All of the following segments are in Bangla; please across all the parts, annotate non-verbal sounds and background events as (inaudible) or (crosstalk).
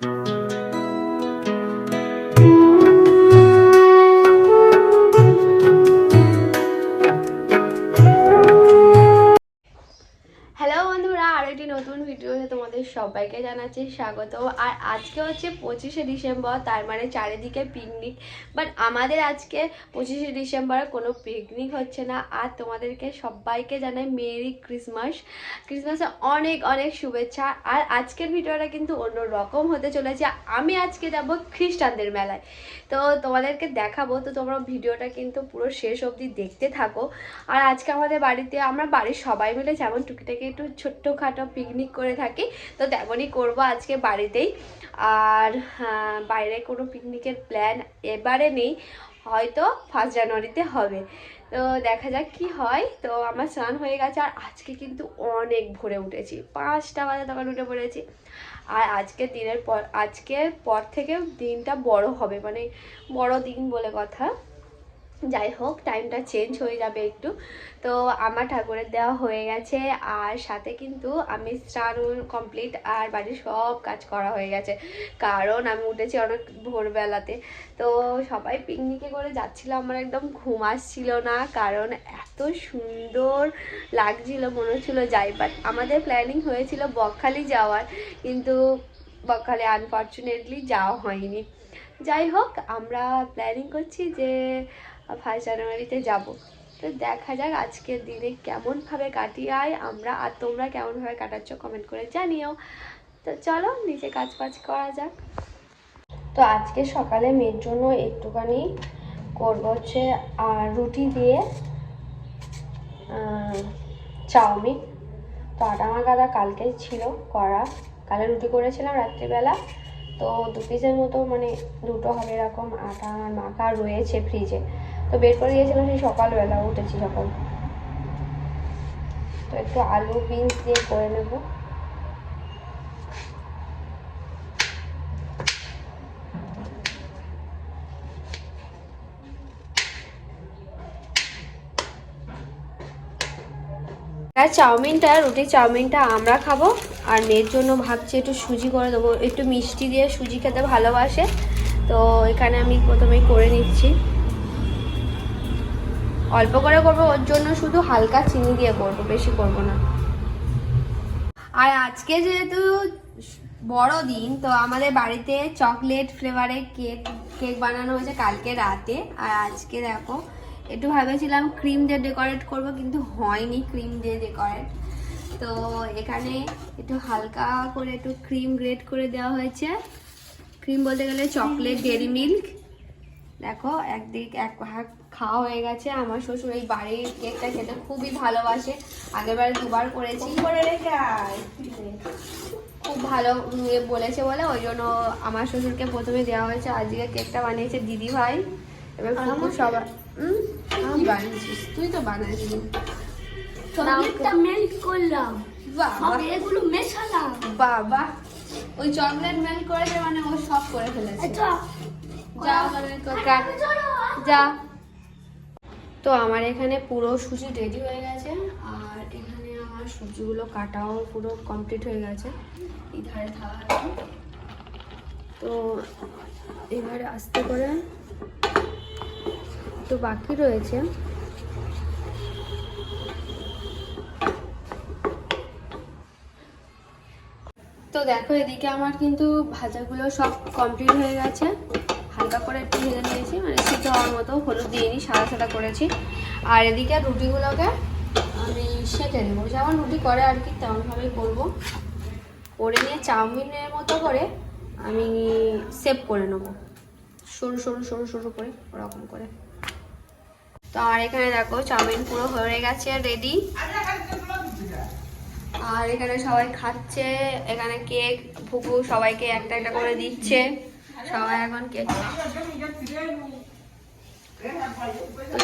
thank you সবাইকে জানাচ্ছি স্বাগত আর আজকে হচ্ছে পঁচিশে ডিসেম্বর, তার মানে চারিদিকে পিকনিক বাট আমাদের আজকে পঁচিশে ডিসেম্বরে, কোনো পিকনিক হচ্ছে না। আর তোমাদেরকে সবাইকে জানাই মেরি ক্রিসমাস। ক্রিসমাসে অনেক অনেক শুভেচ্ছা। আর আজকের ভিডিওটা কিন্তু অন্য রকম হতে চলেছে। আমি আজকে যাব খ্রিস্টানদের মেলায়। তো তোমাদেরকে দেখাবো। তো তোমরা ভিডিওটা কিন্তু পুরো শেষ অবধি দেখতে থাকো। আর আজকে আমাদের বাড়িতে, আমরা বাড়ির সবাই মিলে যেমন টুকিটাকি একটু ছোট্টখাটো পিকনিক করে থাকি। তো তেমনই করব আজকে বাড়িতেই। আর হ্যাঁ, বাইরে কোনো পিকনিকের প্ল্যান এবারে নেই হয়তো ফার্স্ট জানুয়ারিতে হবে। তো দেখা যাক কি হয়। তো আমার স্নান হয়ে গেছে আর আজকে কিন্তু অনেক ভোরে উঠেছি। পাঁচটা বাজে তখন উঠে পড়েছি। আর আজকের দিনের পর আজকের পর থেকে দিনটা বড় হবে। মানে বড় দিন বলে কথা। যাই হোক টাইমটা চেঞ্জ হয়ে যাবে একটু। তো আমার ঠাকুরের দেওয়া হয়ে গেছে, আর সাথে কিন্তু আমি স্নান কমপ্লিট আর বাড়ির সব কাজ করা হয়ে গেছে। কারণ আমি উঠেছি অনেক ভোরবেলাতে। তো সবাই পিকনিকে করে যাচ্ছিল, আমার একদম ঘুম আসছিল না। কারণ এত সুন্দর লাগছিল, মনে হচ্ছিল যাই বাট আমাদের প্ল্যানিং হয়েছিল বকখালি যাওয়ার। কিন্তু বকখালি আনফর্চুনেটলি যাওয়া হয়নি। যাই হোক, আমরা প্ল্যানিং করছি যে ফার্স্ট জানুয়ারিতে যাব। তো দেখা যাক আজকের দিনে কেমনভাবে কাটিয়ে আমরা আর তোমরা কেমনভাবে কাটাচ্ছ কমেন্ট করে জানিও। তো চলো নিজে কাজ বাজ করা যাক। তো আজকে সকালে মেয়ের জন্য একটুখানি করব হচ্ছে রুটি দিয়ে চাউমিন। তো আটা মাখাটা কালকে ছিল করা। কালে রুটি করেছিলাম রাত্রিবেলা। তো দু পিসের মতো মানে দুটো হবে এরকম আটা মাখা রয়েছে ফ্রিজে তো বের করে দিয়েছিলাম সেই সকালবেলা, উঠেছি যখন তো একটু আলু, বিনস দিয়ে করে নেব। আর চাউমিনটা, রুটি চাউমিনটা আমরা খাব, আর মেয়ের জন্য ভাবছি একটু সুজি করে দেবো। একটু মিষ্টি দিয়ে সুজি খেতে ভালোবাসে, তো এখানে আমি প্রথমেই করে নিচ্ছি। অল্প করে করব, ওর জন্য শুধু হালকা চিনি দিয়ে করব, বেশি করব না। আর আজকে যেহেতু বড় দিন, তো আমাদের বাড়িতে চকলেট ফ্লেভারের কেক কেক বানানো হয়েছে কালকে রাতে। আর আজকে দেখো, একটু ভেবেছিলাম ক্রিম দিয়ে ডেকোরেট করব, কিন্তু হয়নি ক্রিম দিয়ে ডেকোরেট। তো এখানে একটু হালকা করে একটু ক্রিম গ্রেট করে দেওয়া হয়েছে। ক্রিম বলতে গেলে চকলেট, ডেরি মিল্ক। দেখো, একদিক, এক ভাগ খাওয়া হয়ে গেছে। আমার শ্বশুর এই বাড়ির কেকটা খেতে খুবই ভালোবাসে। আগেরবার দুবার করেছি। করে রেখে খুব ভালো বলেছে বলে। ওই জন্য আমার শ্বশুরকে প্রথমে দেওয়া হয়েছে। আজকে কেকটা বানিয়েছে দিদি ভাই। এবার ফুকু সবার উম, বানিয়েছিস? তুই তো বানাইছিস চকলেটটা মেল্ট করলাম। বাবা এগুলো মেশালাম। বাবা ওই চকলেট মেল্ট করেছে মানে ও সব করে ফেলেছে। আচ্ছা। যা মানে যা। তো আমার এখানে পুরো সুজি রেডি হয়ে গেছে আর এখানে আমার সুজিগুলো কাটাও পুরো কমপ্লিট হয়ে গেছে। এই ধারে তো এবারে আস্তে করে তো বাকি রয়েছে। তো দেখো এদিকে আমার কিন্তু ভাজাগুলো সব কমপ্লিট হয়ে গেছে। হালকা করে একটু ভেজে নিয়েছি মানে সিদ্ধ হওয়ার মতো হলুদ দিয়ে নিই সাদা সাদা করেছি। আর এদিকে রুটিগুলোকে আমি সেঁকে নেব। যেমন রুটি করে আর কি, তেমনভাবেই করব। করে নিয়ে চাউমিনের মতো করে আমি সেভ করে নেব। সরু সরু সরু সরু করে, ওরকম করে। তো আর এখানে দেখো, চাউমিন পুরো হয়ে গেছে রেডি আর এখানে সবাই খাচ্ছে, এখানে কেক ফুকু সবাইকে একটা একটা করে দিচ্ছে। সবাই এখন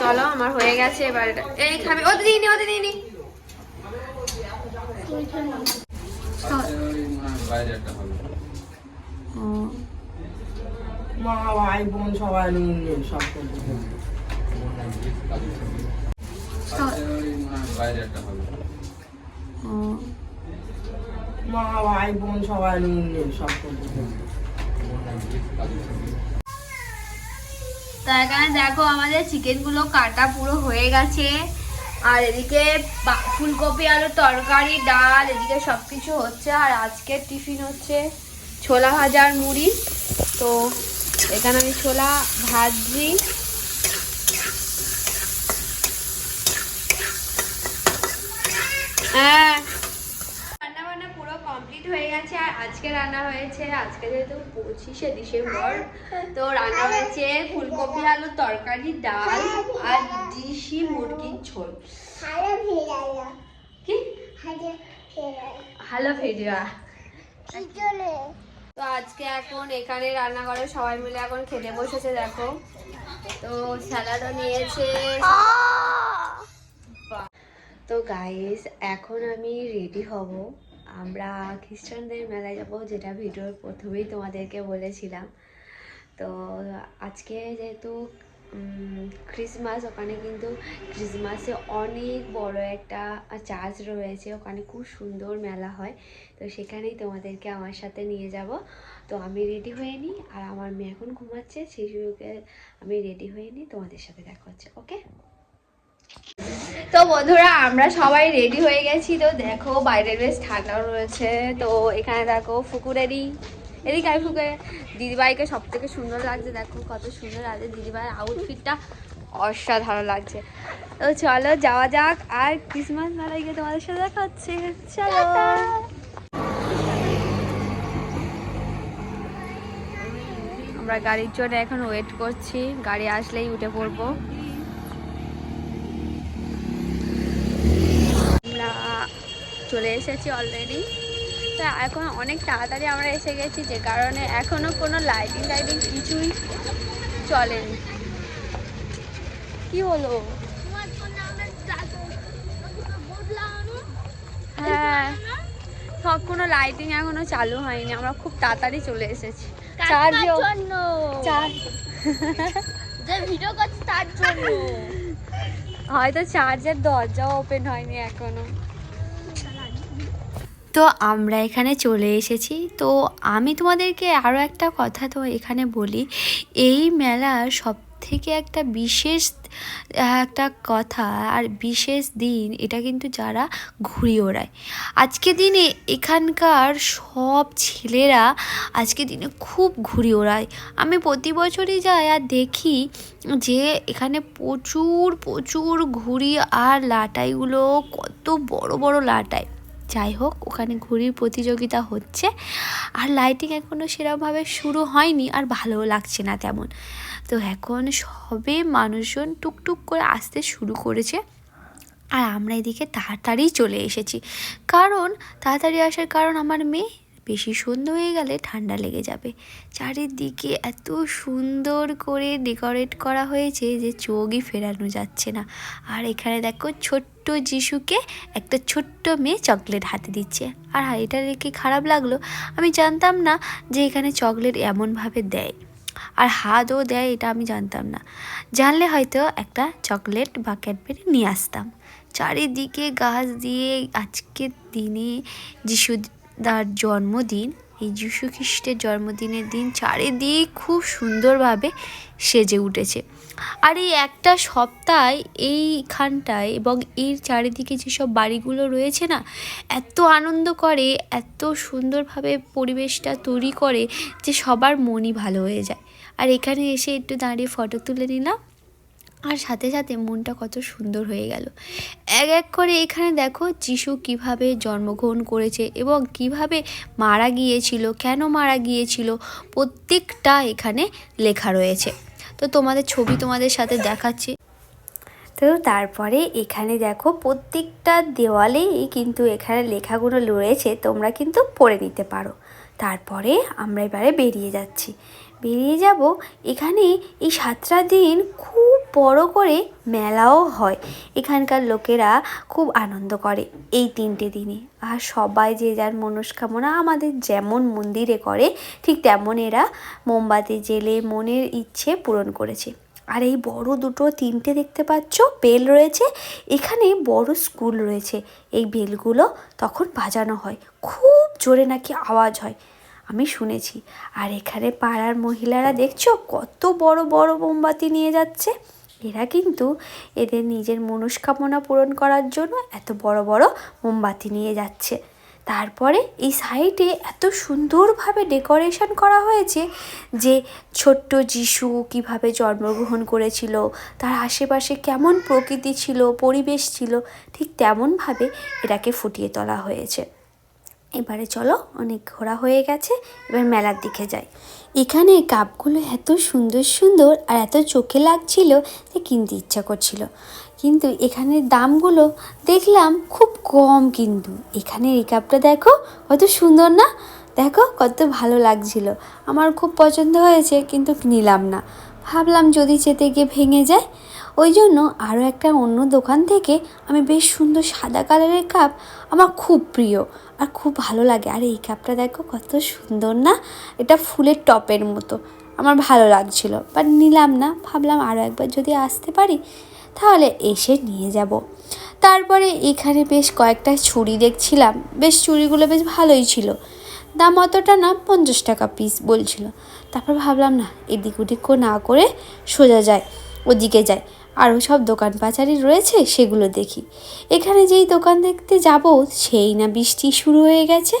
চলো, আমার হয়ে গেছে এবার এই খাবে। ও, দিদি ও দিদি বাইরে একটা হবে মা, ভাই, বোন সবাই মিলে সব মা ভাই বোন সবাই মিলে সব করবে কাজু এখানে দেখো আমাদের চিকেনগুলো কাটা পুরো হয়ে গেছে। আর এদিকে ফুলকপি আলুর তরকারি, ডাল, এদিকে সব কিছু হচ্ছে। আর আজকের টিফিন হচ্ছে ছোলা ভাজা আর মুড়ি। তো এখানে আমি ছোলা ভাজি হ্যাঁ রান্না বান্না পুরো কমপ্লিট হয়ে গেছে আর আজকে রান্না হয়েছে আজকে যেহেতু পঁচিশে ডিসেম্বর (laughs) তো রান্না হয়েছে ফুলকপি আলুর তরকারি ডাল আর ডিশি মুরগির ঝোল। কি? হ্যালো ফেরিয়া তো আজকে এখন এখানে রান্না করে সবাই মিলে এখন খেতে বসেছে দেখো। তো স্যালাডও নিয়েছে। বাহ। তো গাইস এখন আমি রেডি হব। আমরা খ্রিস্টানদের মেলায় যাব, যেটা ভিডিওর প্রথমেই তোমাদেরকে বলেছিলাম। তো আজকে যেহেতু ক্রিসমাস, ওখানে কিন্তু ক্রিসমাসে অনেক বড় একটা চার্চ রয়েছে, ওখানে খুব সুন্দর মেলা হয়। তো সেখানেই তোমাদেরকে আমার সাথে নিয়ে যাব। তো আমি রেডি হয়ে নিই, আর আমার মেয়ে এখন ঘুমাচ্ছে, সেই সুযোগে আমি রেডি হয়ে নিই, তোমাদের সাথে দেখা হচ্ছে, ওকে? তো বন্ধুরা, আমরা সবাই রেডি হয়ে গেছি। তো দেখো, বাইরের বেশ ঠান্ডাও রয়েছে। তো এখানে দেখো, ফুকুরেরই। এদিকে আই ফুকে দিদিভাইকে সব থেকে সুন্দর লাগছে, দেখো কত সুন্দর লাগছে দিদিভাইয়ের আউটফিটটা অসাধারণ লাগছে। তো চলো, যাওয়া যাক। আর ক্রিসমাস মেলায় গিয়ে তোমাদের সাথে দেখা হচ্ছে। চলো। আমরা গাড়ির জন্য এখন ওয়েট করছি। গাড়ি আসলেই উঠে পড়ব আমরা চলে এসেছি অলরেডি তা এখন অনেক তাড়াতাড়ি আমরা এসে গেছি যে কারণে এখনও কোনো লাইটিং টাইটিং কিছুই চলেনি। কি হলো হ্যাঁ সব কোনো লাইটিং এখনও চালু হয়নি আমরা খুব তাড়াতাড়ি চলে এসেছি। চার্জও চার্জ যে ভিডিও করছে তার জন্য। হয়তো চার্জের দরজাও ওপেন হয়নি এখনও। তো আমরা এখানে চলে এসেছি। তো আমি তোমাদেরকে আরও একটা কথা তো এখানে বলি। এই মেলার সব থেকে একটা বিশেষ একটা কথা আর বিশেষ দিন এটা কিন্তু যারা ঘুড়ি ওড়ায়। আজকে দিনে এখানকার সব ছেলেরা আজকে দিনে খুব ঘুড়ি ওড়ায়। আমি প্রতি বছরই যাই আর দেখি যে এখানে প্রচুর প্রচুর ঘুড়ি আর লাটাইগুলো কত বড় বড় লাটাই। যাই হোক, ওখানে ঘুড়ির প্রতিযোগিতা হচ্ছে। আর লাইটিং এখনও সেরকমভাবে শুরু হয়নি, আর ভালোও লাগছে না তেমন। তো এখন সবে মানুষজন টুকটুক করে আসতে শুরু করেছে। আর আমরা এদিকে তাড়াতাড়ি চলে এসেছি। কারণ, তাড়াতাড়ি আসার কারণ আমার মেয়ে বেশি সন্ধ্যে হয়ে গেলে ঠান্ডা লেগে যাবে। চারিদিকে এত সুন্দর করে ডেকোরেট করা হয়েছে যে চোখই ফেরানো যাচ্ছে না। আর এখানে দেখো ছোট্ট যিশুকে একটা ছোট্ট মেয়ে চকলেট হাতে দিচ্ছে। আর হ্যাঁ, এটা রেখে খারাপ লাগল। আমি জানতাম না যে এখানে চকলেট এমনভাবে দেয়। আর হাতও দেয় এটা আমি জানতাম না। জানলে হয়তো একটা চকলেট বা ক্যাডবেরি নিয়ে আসতাম। চারিদিকে গাছ দিয়ে আজকের দিনে যিশু তার জন্মদিন, এই যিশু খ্রিস্টের জন্মদিনের দিন চারিদিক খুব সুন্দরভাবে সেজে উঠেছে। আর এই একটা সপ্তাহ এইখানটায় এবং এর চারিদিকে যেসব বাড়িগুলো রয়েছে না, এত আনন্দ করে, এত সুন্দরভাবে পরিবেশটা তৈরি করে যে সবার মনই ভালো হয়ে যায়। আর এখানে এসে একটু দাঁড়িয়ে ফটো তুলে নিলাম। আর সাথে সাথে মনটা কত সুন্দর হয়ে গেল। এক এক করে এখানে দেখো যিশু কীভাবে জন্মগ্রহণ করেছে এবং কীভাবে মারা গিয়েছিল, কেন মারা গিয়েছিল, প্রত্যেকটা এখানে লেখা রয়েছে। তো তোমাদের ছবি তোমাদের সাথে দেখাচ্ছি। তো তারপরে এখানে দেখো প্রত্যেকটা দেওয়ালেই কিন্তু এখানে লেখাগুলো রয়েছে, তোমরা কিন্তু পড়ে নিতে পারো। তারপরে আমরা এবারে বেরিয়ে যাচ্ছি। বেরিয়ে যাব, এখানে এই সাতটা দিন খুব বড় করে মেলাও হয়। এখানকার লোকেরা খুব আনন্দ করে এই তিনটে দিনে। আর সবাই যে যার মনস্কামনা আমাদের যেমন মন্দিরে করে, ঠিক তেমন এরা মোমবাতি জেলে মনের ইচ্ছে পূরণ করেছে। আর এই বড় দুটো তিনটে দেখতে পাচ্ছ, বেল রয়েছে, এখানে বড় স্কুল রয়েছে। এই বেলগুলো তখন বাজানো হয়। খুব জোরে নাকি আওয়াজ হয়। আমি শুনেছি। আর এখানে পাড়ার মহিলারা দেখছ কত বড় বড় মোমবাতি নিয়ে যাচ্ছে? এরা কিন্তু এদের নিজের মনস্কামনা পূরণ করার জন্য এত বড় বড় মোমবাতি নিয়ে যাচ্ছে। তারপরে এই সাইডে এত সুন্দরভাবে ডেকোরেশন করা হয়েছে যে ছোট্ট যিশু কীভাবে জন্মগ্রহণ করেছিল, তার আশেপাশে কেমন প্রকৃতি ছিল, পরিবেশ ছিল, ঠিক তেমনভাবে এটাকে ফুটিয়ে তোলা হয়েছে। এবারে চলো, অনেক ঘোরা হয়ে গেছে, এবার মেলার দিকে যাই। এখানে কাপগুলো এত সুন্দর সুন্দর আর এত চোখে লাগছিল যে কিনতে ইচ্ছা করছিল। কিন্তু এখানে দামগুলো দেখলাম খুব কম কিন্তু। এখানে এই কাপটা দেখো, কত সুন্দর না? দেখো, কত ভালো লাগছিল। আমার খুব পছন্দ হয়েছে, কিন্তু নিলাম না। ভাবলাম যদি যেতে গিয়ে ভেঙে যায় ওই জন্য আরও একটা অন্য দোকান থেকে আমি বেশ সুন্দর সাদা কালারের কাপ আমার খুব প্রিয় আর খুব ভালো লাগে। আর, এই কাপটা দেখো কত সুন্দর না? এটা ফুলের টপের মতো। আমার ভালো লাগছিল বাট নিলাম না। ভাবলাম আরও একবার যদি আসতে পারি, তাহলে এসে নিয়ে যাব। তারপরে এখানে বেশ কয়েকটা ছুরি দেখছিলাম। বেশ চুড়িগুলো বেশ ভালোই ছিল। দাম অতটা না, পঞ্চাশ টাকা পিস বলছিল। তারপর ভাবলাম, না, এদিক ওদিক না করে সোজা যায়, ওদিকে যায়। আরও সব দোকান পাচারি রয়েছে, সেগুলো দেখি। এখানে যেই দোকান দেখতে যাব, সেই না বৃষ্টি শুরু হয়ে গেছে।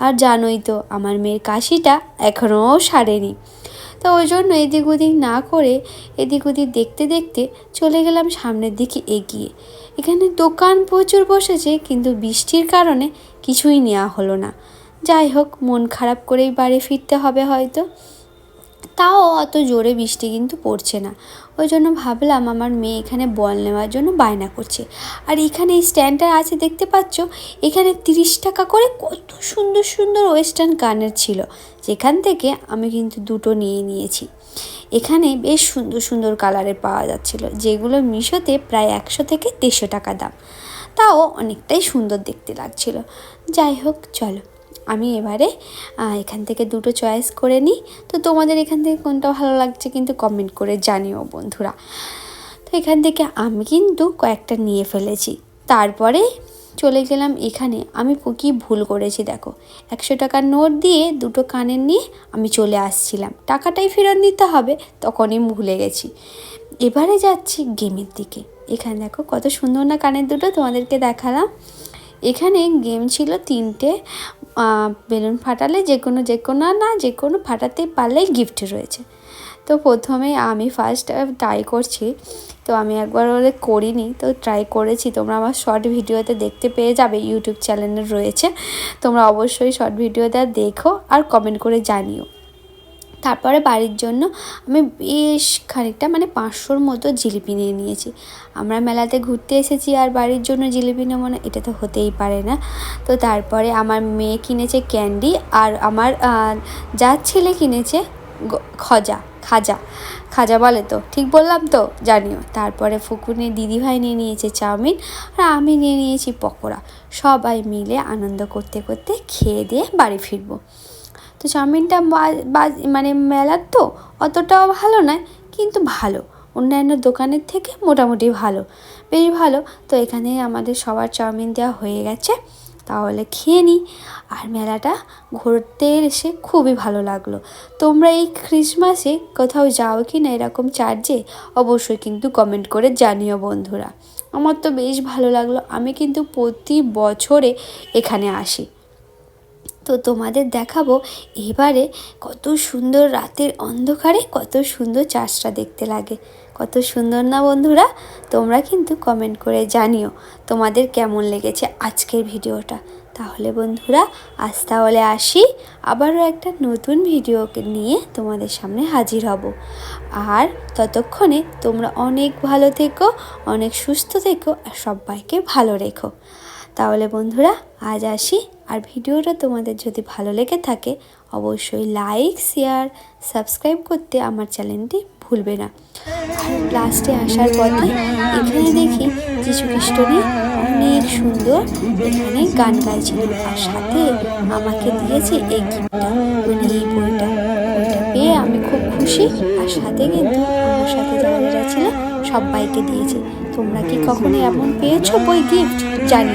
আর জানোই তো, আমার মেয়ের কাশিটা এখনও সারেনি। তো ওই জন্য এদিক ওদিক না করে, এদিক ওদিক দেখতে দেখতে চলে গেলাম সামনের দিকে এগিয়ে। এখানে দোকান প্রচুর বসেছে, কিন্তু বৃষ্টির কারণে কিছুই নেওয়া হলো না। যাই হোক, মন খারাপ করেই বাড়ি ফিরতে হবে হয়তো। তাও অত জোরে বৃষ্টি কিন্তু পড়ছে না। ওই জন্য ভাবলাম আমার মেয়ে এখানে বল নেওয়ার জন্য বায়না করছে। আর এখানে এই স্ট্যান্ডটা আছে, দেখতে পাচ্ছ? এখানে তিরিশ টাকা করে কত সুন্দর সুন্দর ওয়েস্টার্ন কানের ছিল। যেখান থেকে আমি কিন্তু দুটো নিয়ে নিয়েছি। এখানে বেশ সুন্দর সুন্দর কালারের পাওয়া যাচ্ছিল, যেগুলো মিশোতে প্রায় একশো থেকে দেড়শো টাকা দাম। তাও অনেকটাই সুন্দর দেখতে লাগছিল। যাই হোক, চলো। আমি এবারে এখান থেকে দুটো চয়েস করে নিই। তো তোমাদের এখান থেকে কোনটা ভালো লাগছে কিন্তু কমেন্ট করে জানিও বন্ধুরা। তো এখান থেকে আমি কিন্তু কয়েকটা নিয়ে ফেলেছি। তারপরে চলে গেলাম এখানে। আমি কি ভুল করেছি দেখো। একশো টাকার নোট দিয়ে দুটো কানের নিয়ে আমি চলে আসছিলাম। টাকাটাই ফেরত নিতে হবে, তখনই ভুলে গেছি। এবারে যাচ্ছি গেমের দিকে। এখানে দেখো কত সুন্দর না কানের দুটো তোমাদেরকে দেখালাম। এখানে গেম ছিল তিনটে বেলুন ফাটালে যে কোনো যে কোনো না, যে কোনো ফাটাতে পারলেই গিফট রয়েছে। তো প্রথমে আমি ফার্স্ট ট্রাই করছি, তো আমি একবার ওরে করিনি, তো ট্রাই করেছি। তোমরা আমার শর্ট ভিডিওতে দেখতে পেয়ে যাবে ইউটিউব চ্যানেলে রয়েছে। তোমরা অবশ্যই শর্ট ভিডিওটা দেখো আর কমেন্ট করে জানিও। তারপরে বাড়ির জন্য আমি বেশ খানিকটা মানে পাঁচশোর মতো জিলিপি নিয়ে নিয়েছি। আমরা মেলাতে ঘুরতে এসেছি আর বাড়ির জন্য জিলিপি নেব না, এটা তো হতেই পারে না। তো তারপরে আমার মেয়ে কিনেছে ক্যান্ডি আর আমার যার ছেলে কিনেছে খজা, খাজা। খাজা বলে তো, ঠিক বললাম তো? জানিও। তারপরে ফুকুনে দিদিভাই নিয়ে নিয়েছে চাউমিন আর আমি নিয়ে নিয়েছি পকোড়া। সবাই মিলে আনন্দ করতে করতে খেয়ে দিয়ে বাড়ি ফিরবো। তো চাউমিনটা মানে মেলার তো অতটাও ভালো নয়, কিন্তু ভালো। অন্যান্য দোকানের থেকে মোটামুটি ভালো, বেশ ভালো। তো এখানে আমাদের সবার চাউমিন দেওয়া হয়ে গেছে, তাহলে খেয়ে নিই আর মেলাটা ঘুরতে এসে খুবই ভালো লাগল। তোমরা এই ক্রিসমাসে কোথাও যাও কি না এরকম চার্জে, অবশ্যই কিন্তু কমেন্ট করে জানিও বন্ধুরা। আমার তো বেশ ভালো লাগল, আমি কিন্তু প্রতি বছরে এখানে আসি। তো তোমাদের দেখাবো। এবারে কত সুন্দর রাতের অন্ধকারে কত সুন্দর চাষটা দেখতে লাগে। কত সুন্দর না বন্ধুরা? তোমরা কিন্তু কমেন্ট করে জানিও তোমাদের কেমন লেগেছে আজকের ভিডিওটা। তাহলে বন্ধুরা, আজ তাহলে আসি। আবারও একটা নতুন ভিডিওকে নিয়ে তোমাদের সামনে হাজির হব। আর ততক্ষণে তোমরা অনেক ভালো থেকো, অনেক সুস্থ থেকো আর সবাইকে ভালো রেখো। তাহলে বন্ধুরা, আজ আসি। আর ভিডিওটা তোমাদের যদি ভালো লেগে থাকে, অবশ্যই লাইক শেয়ার সাবস্ক্রাইব করতে আমার চ্যানেলটি ভুলবে না। আর লাস্টে আসার পথে এখানে দেখি যিশু খ্রিস্ট নিয়ে অনেক সুন্দর এখানে গান গাইছিল আর সাথে আমাকে দিয়েছে এই গিফটটা। মানে এই বইটা। পেয়ে আমি খুব খুশি আর সাথে কিন্তু আমার সাথে যারা যারা ছিল সবাইকে দিয়েছে। তোমরা কি কখনো এমন পেয়েছ বই গিফট? জানিও।